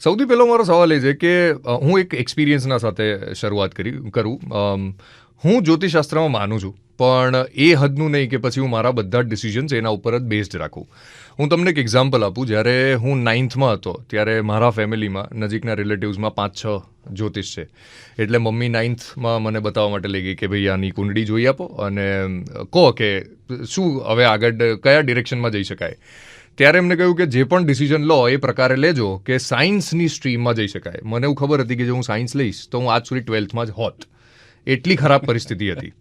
સૌથી પહેલો મારો સવાલ એ છે કે હું એક એક્સપિરિયન્સના સાથે શરૂઆત કરી, કરું. હું જ્યોતિષશાસ્ત્રમાં માનું છું, પણ એ હદનું નહીં કે પછી હું મારા બધા જ ડિસિઝન્સ એના ઉપર જ બેઝડ રાખું. હું તમને એક એક્ઝામ્પલ આપું. જ્યારે હું નાઇન્થમાં હતો, ત્યારે મારા ફેમિલીમાં નજીકના રિલેટિવ્સમાં પાંચ છ જ્યોતિષ છે. એટલે મમ્મી નાઇન્થમાં મને બતાવવા માટે લઈ ગઈ કે ભાઈ, આની કુંડળી જોઈ આપો અને કહો કે શું, હવે આગળ કયા ડિરેક્શનમાં જઈ શકાય? ત્યારે એમને કહ્યું કે જે પણ ડિસિઝન લો એ પ્રકારે લેજો કે સાયન્સની સ્ટ્રીમમાં જઈ શકાય. મને એવું ખબર હતી કે જો હું સાયન્સ લઈશ તો હું આજ સુધી ટ્વેલ્થમાં જ હોત. એટલી ખરાબ પરિસ્થિતિ હતી.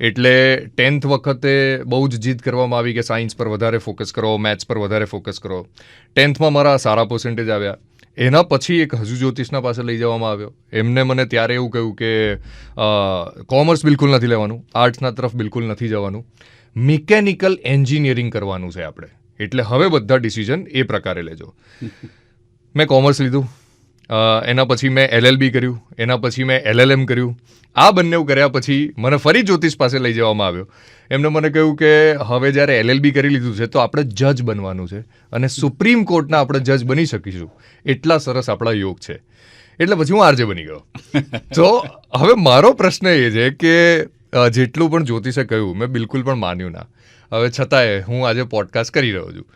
એટલે ટેન્થ વખતે બહુ જ જીદ કરવામાં આવી કે સાયન્સ પર વધારે ફોકસ કરો મેથ્સ પર વધારે ફોકસ કરો. ટેન્થમાં મારા સારા પર્સન્ટેજ આવ્યા. એના પછી એક હજુ જ્યોતિષના પાસે લઈ જવામાં આવ્યો. એમને મને ત્યારે એવું કહ્યું કે કોમર્સ બિલકુલ નથી લેવાનું. આર્ટ્સના તરફ બિલકુલ નથી જવાનું. મિકેનિકલ એન્જિનિયરિંગ કરવાનું છે આપણે. એટલે હવે બધા ડિસિઝન એ પ્રકારે લેજો. મેં કોમર્સ લીધું. એના પછી મેં એલએલબી કર્યું. એના પછી મેં એલએલએમ કર્યું. આ બંને કર્યા પછી મને ફરી જ્યોતિષ પાસે લઈ જવામાં આવ્યો. એમને મને કહ્યું કે હવે જ્યારે એલએલબી કરી લીધું છે તો આપણે જજ બનવાનું છે અને સુપ્રીમ કોર્ટના આપણે જજ બની શકીશું. એટલા સરસ આપણા યોગ છે. એટલે પછી હું આરજે બની ગયો. તો હવે મારો પ્રશ્ન એ છે કે જેટલું પણ જ્યોતિષે કહ્યું, મેં બિલકુલ પણ માન્યું ના. હવે છતાંય હું આજે પોડકાસ્ટ કરી રહ્યો છું.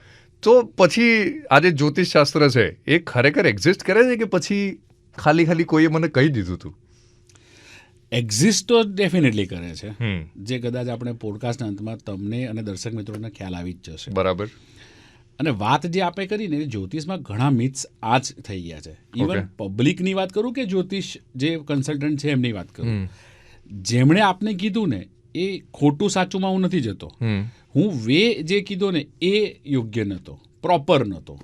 તો પછી આ જે જ્યોતિષશાસ્ત્ર છે એ ખરેખર એક્ઝિસ્ટ કરે છે કે પછી ખાલી ખાલી કોઈએ મને કહી દીધું હતું એક્ઝિસ્ટ તો ડેફિનેટલી કરે છે. જે કદાચ આપણે પોડકાસ્ટના અંતમાં તમને અને દર્શક મિત્રોને ખ્યાલ આવી જ જશે. બરાબર. અને વાત જે આપણે કરીને જ્યોતિષમાં ઘણા મિથ્સ આ જ થઈ ગયા છે. ઇવન પબ્લિકની વાત કરું કે જ્યોતિષ જે કન્સલ્ટન્ટ છે એમની વાત કરું. જેમણે આપને કીધું ને એ ખોટું સાચુંમાં હું નથી જતો. હું વે જે કીધો ને એ યોગ્ય નહોતો પ્રોપર નહોતો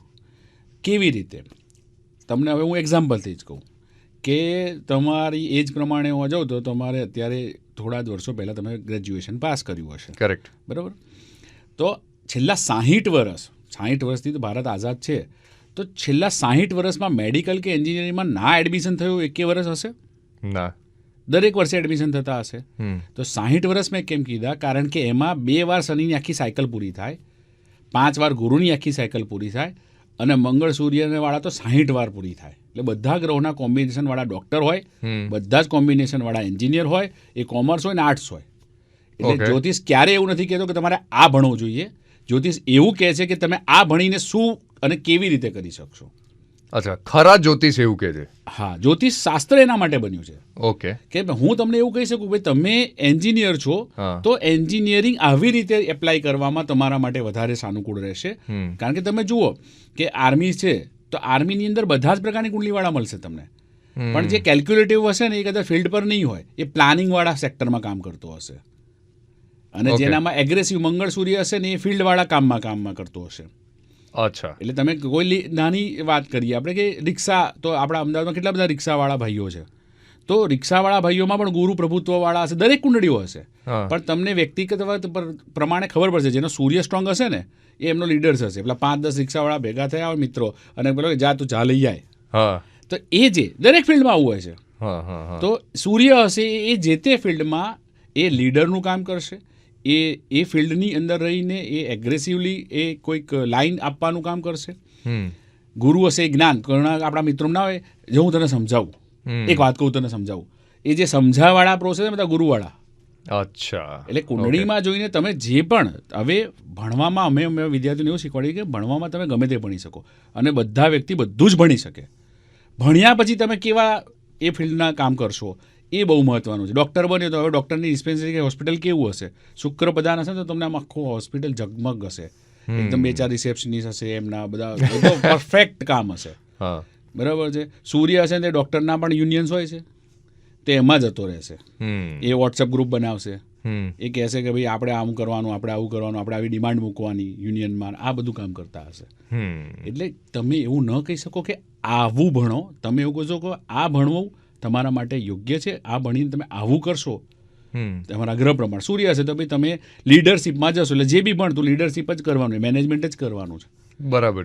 કેવી રીતે? તમને હવે હું એક્ઝામ્પલથી જ કહું કે તમારી એજ પ્રમાણે હું જાઉં તો તમારે અત્યારે થોડા જ વર્ષો પહેલાં તમે ગ્રેજ્યુએશન પાસ કર્યું હશે. કરેક્ટ બરાબર? તો છેલ્લા સાહીઠ વર્ષ સાહીઠ વર્ષથી તો ભારત આઝાદ છે તો છેલ્લા સાહીઠ વર્ષમાં મેડિકલ કે એન્જિનિયરિંગમાં ના એડમિશન થયું એકે વર્ષ હશે? ના. દરેક વર્ષે એડમિશન થતા હશે. તો સાહીઠ વર્ષ મેં કેમ કીધા? કારણ કે એમાં બે વાર શનિની આખી સાયકલ પૂરી થાય પાંચ વાર ગુરુની આખી સાયકલ પૂરી થાય અને મંગળ સૂર્યને વાળા તો સાહીઠ વાર પૂરી થાય. એટલે બધા ગ્રહોના કોમ્બિનેશન વાળા ડોક્ટર હોય બધા જ કોમ્બિનેશન વાળા એન્જિનિયર હોય એ કોમર્સ હોય ને આર્ટ્સ હોય. એટલે જ્યોતિષ ક્યારે એવું નથી કહેતો કે તમારે આ ભણવું જોઈએ. જ્યોતિષ એવું કહે છે કે તમે આ ભણીને શું અને કેવી રીતે કરી શકશો? અચ્છા ખરા જ્યોતિષ એવું કે છે? હા જ્યોતિષ શાસ્ત્ર એના માટે બન્યું છે. ઓકે. કે હું તમને એવું કહી શકું ભાઈ તમે એન્જિનિયર છો તો એન્જિનિયરિંગ આવી રીતે એપ્લાય કરવામાં તમારા માટે વધારે સાનુકૂળ રહેશે. કારણ કે તમે જુઓ કે આર્મી છે તો આર્મીની અંદર બધા જ પ્રકારની કુંડલીવાળા મળશે તમને. પણ જે કેલ્ક્યુલેટિવ હશે ને એ કદાચ ફિલ્ડ પર નહીં હોય એ પ્લાનિંગવાળા સેક્ટરમાં કામ કરતો હશે. અને જેનામાં એગ્રેસિવ મંગળ સૂર્ય હશે ને એ ફિલ્ડવાળા કામમાં કામમાં કરતો હશે. અચ્છા. એટલે તમે કોઈ નાની વાત કરીએ આપણે કે રિક્ષા તો આપણા અમદાવાદમાં કેટલા બધા રિક્ષાવાળા ભાઈઓ છે? તો રિક્ષાવાળા ભાઈઓમાં પણ ગુરુ પ્રભુત્વવાળા હશે દરેક કુંડળીઓ હશે. પણ તમને વ્યક્તિગત પ્રમાણે ખબર પડશે જેનો સૂર્ય સ્ટ્રોંગ હશે ને એ એમનો લીડર્સ હશે પેલા પાંચ દસ રિક્ષાવાળા ભેગા થયા હોય મિત્રો અને પેલો જા તું જા લઈ જાય તો એ જે દરેક ફિલ્ડમાં આવું હોય છે. તો સૂર્ય હશે એ જે તે ફિલ્ડમાં એ લીડરનું કામ કરશે એ એ ફિલ્ડની અંદર રહીને એ એગ્રેસિવલી એ કોઈક લાઈન આપવાનું કામ કરશે. ગુરુ હશે એ જ્ઞાન. ઘણા આપણા મિત્રો ના હોય જો હું તને સમજાવું. એક વાત કહું તને સમજાવું. એ જે સમજાવાળા પ્રોસેસ બધા ગુરુવાળા. અચ્છા. એટલે કુંડળીમાં જોઈને તમે જે પણ હવે ભણવામાં અમે અમે વિદ્યાર્થીઓને એવું શીખવાડીએ કે ભણવામાં તમે ગમે તે ભણી શકો. અને બધા વ્યક્તિ બધું જ ભણી શકે. ભણ્યા પછી તમે કેવા એ ફિલ્ડના કામ કરશો? એ બહુ મહત્વનું છે. ડૉક્ટર બન્યો તો હવે ડૉક્ટરની ડિસ્પેન્સરી કે હોસ્પિટલ કેવું હશે? શુક્ર પ્રધાન હશે તો તમને આમ આખું હોસ્પિટલ ઝગમગ હશે. એકદમ બે ચાર રિસેપ્શનિસ્ટ હશે એમના બધા પરફેક્ટ કામ હશે. બરાબર છે? સૂર્ય હશે ને તે ડૉક્ટરના પણ યુનિયન્સ હોય છે. તે એમાં જતો રહેશે. એ વોટ્સઅપ ગ્રુપ બનાવશે. હમ. એ કહેશે કે ભાઈ આપણે આમ કરવાનું આપણે આવું કરવાનું આપણે આવી ડિમાન્ડ મૂકવાની યુનિયનમાં આ બધું કામ કરતા હશે. એટલે તમે એવું ન કહી શકો કે આવું ભણો. તમે એવું કહો છો કે આ ભણવું તમારા માટે યોગ્ય છે આ ભણીને તમે આવું કરશો. તમારા ગ્રહ પ્રમાણ. સૂર્ય હશે તો ભાઈ તમે લીડરશીપમાં જશો એટલે જે બી ભણતું લીડરશીપ જ કરવાનું મેનેજમેન્ટ જ કરવાનું છે. બરાબર